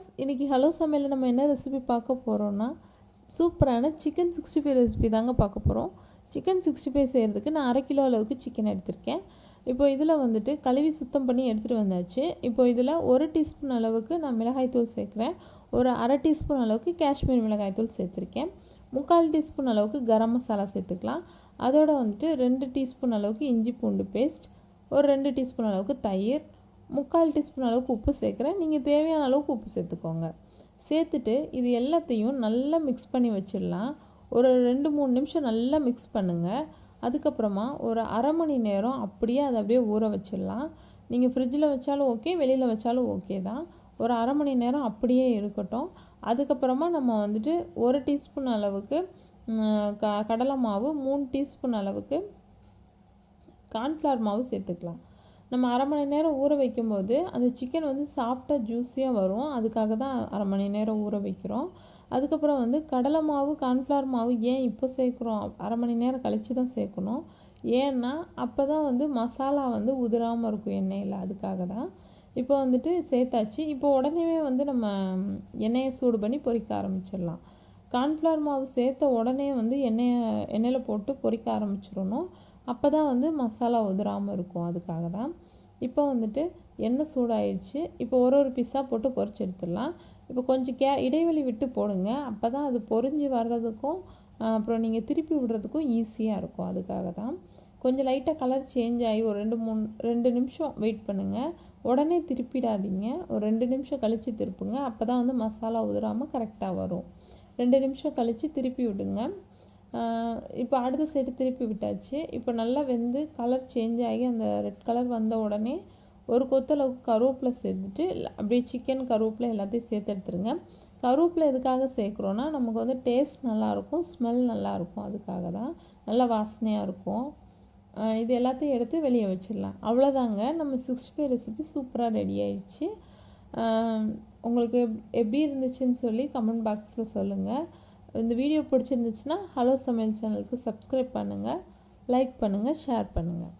Friends இன்றைக்கி hello சமையலில் நம்ம என்ன ரெசிபி பார்க்க போகிறோன்னா சூப்பரான சிக்கன் சிக்ஸ்டி ஃபைவ் ரெசிபி தாங்க பார்க்க போகிறோம் சிக்கன் சிக்ஸ்டி ஃபைவ் செய்கிறதுக்கு நான் அரை கிலோ அளவுக்கு சிக்கன் எடுத்திருக்கேன். இப்போ இதில் வந்துட்டு கழுவி சுத்தம் பண்ணி எடுத்துகிட்டு வந்தாச்சு. இப்போ இதில் ஒரு டீஸ்பூன் அளவுக்கு நான் மிளகாய்த்தூள் சேர்க்குறேன். ஒரு அரை டீஸ்பூன் அளவுக்கு காஷ்மீர் மிளகாய்த்தூள் சேர்த்துருக்கேன். முக்கால் டீஸ்பூன் அளவுக்கு கரம் மசாலா சேர்த்துக்கலாம். அதோட வந்துட்டு ரெண்டு டீஸ்பூன் அளவுக்கு இஞ்சி பூண்டு பேஸ்ட் ஒரு ரெண்டு டீஸ்பூன் அளவுக்கு தயிர் முக்கால் டீஸ்பூன் அளவுக்கு உப்பு சேர்க்குறேன். நீங்கள் தேவையான அளவுக்கு உப்பு சேர்த்துக்கோங்க. சேர்த்துட்டு இது எல்லாத்தையும் நல்லா மிக்ஸ் பண்ணி வச்சிடலாம். ஒரு ரெண்டு மூணு நிமிஷம் நல்லா மிக்ஸ் பண்ணுங்கள் அதுக்கப்புறமா ஒரு அரை மணி நேரம் அப்படியே அதை அப்படியே ஊற வச்சிடலாம். நீங்கள் ஃப்ரிட்ஜில் வச்சாலும் ஓகே வெளியில் வச்சாலும் ஓகே தான். ஒரு அரை மணி நேரம் அப்படியே இருக்கட்டும். அதுக்கப்புறமா நம்ம வந்துட்டு ஒரு டீஸ்பூன் அளவுக்கு க கடலை மாவு மூணு டீஸ்பூன் அளவுக்கு கார்ன்ஃப்ளவர் மாவு சேர்த்துக்கலாம். நம்ம அரை மணி நேரம் ஊற வைக்கும்போது அந்த சிக்கன் வந்து சாஃப்டாக ஜூஸியாக வரும். அதுக்காக தான் அரை மணி நேரம் ஊற வைக்கிறோம். அதுக்கப்புறம் வந்து கடலை மாவு கார்ன்ஃப்ளவர் மாவு ஏன் இப்போ சேர்க்குறோம்? அரை மணி நேரம் கழித்து தான் சேர்க்கணும். ஏன்னா அப்போ தான் வந்து மசாலா வந்து உதிராமல் இருக்கும் எண்ணெயில். அதுக்காக தான். இப்போ வந்துட்டு சேர்த்தாச்சு. இப்போ உடனே வந்து நம்ம எண்ணெயை சூடு பண்ணி பொரிக்க ஆரம்பிச்சிடலாம். கார்ன்ஃப்ளவர் மாவு சேர்த்த உடனே வந்து எண்ணெயை எண்ணெயில் போட்டு பொரிக்க ஆரம்பிச்சிடணும். அப்போ தான் வந்து மசாலா உதிராமல் இருக்கும். அதுக்காக தான். இப்போ வந்துட்டு எண்ணெய் சூடாயிடுச்சு. இப்போ ஒரு ஒரு பீஸாக போட்டு பொரிச்சு எடுத்துடலாம். இப்போ கொஞ்சம் கே இடைவெளி விட்டு போடுங்க. அப்போ தான் அது பொரிஞ்சு வர்றதுக்கும் அப்புறம் நீங்கள் திருப்பி விடுறதுக்கும் ஈஸியாக இருக்கும். அதுக்காக தான். கொஞ்சம் லைட்டாக கலர் சேஞ்ச் ஆகி ஒரு ரெண்டு மூணு ரெண்டு நிமிஷம் வெயிட் பண்ணுங்கள் உடனே திருப்பிடாதீங்க. ஒரு ரெண்டு நிமிஷம் கழித்து திருப்புங்க. அப்போ தான் வந்து மசாலா உதிராமல் கரெக்டாக வரும். ரெண்டு நிமிஷம் கழித்து திருப்பி விடுங்க. இப்போ அடுத்த சைடு திருப்பி விட்டாச்சு. இப்போ நல்லா வெந்து கலர் சேஞ்ச் ஆகி அந்த ரெட் கலர் வந்த உடனே ஒரு கொத்தளவுக்கு கருவேப்பிலை சேர்த்துட்டு அப்படியே சிக்கன் கருவேப்பிலை எல்லாத்தையும் சேர்த்து எடுத்துருங்க. கருவேப்பிலை எதுக்காக சேர்க்குறோன்னா நமக்கு வந்து டேஸ்ட் நல்லாயிருக்கும் ஸ்மெல் நல்லாயிருக்கும் அதுக்காக தான். நல்லா வாசனையாக இருக்கும். இது எல்லாத்தையும் எடுத்து வெளியே வச்சிடலாம். அவ்வளோதாங்க நம்ம சிக்ஸ்டி ஃபைவ் ரெசிபி சூப்பராக ரெடி ஆயிடுச்சு. உங்களுக்கு எப்படி இருந்துச்சுன்னு சொல்லி கமெண்ட் பாக்ஸில் சொல்லுங்கள் இந்த வீடியோ பிடிச்சிருந்துச்சுன்னா ஹலோ சமையல் சேனலுக்கு சப்ஸ்கிரைப் பண்ணுங்கள் லைக் பண்ணுங்கள் ஷேர் பண்ணுங்கள்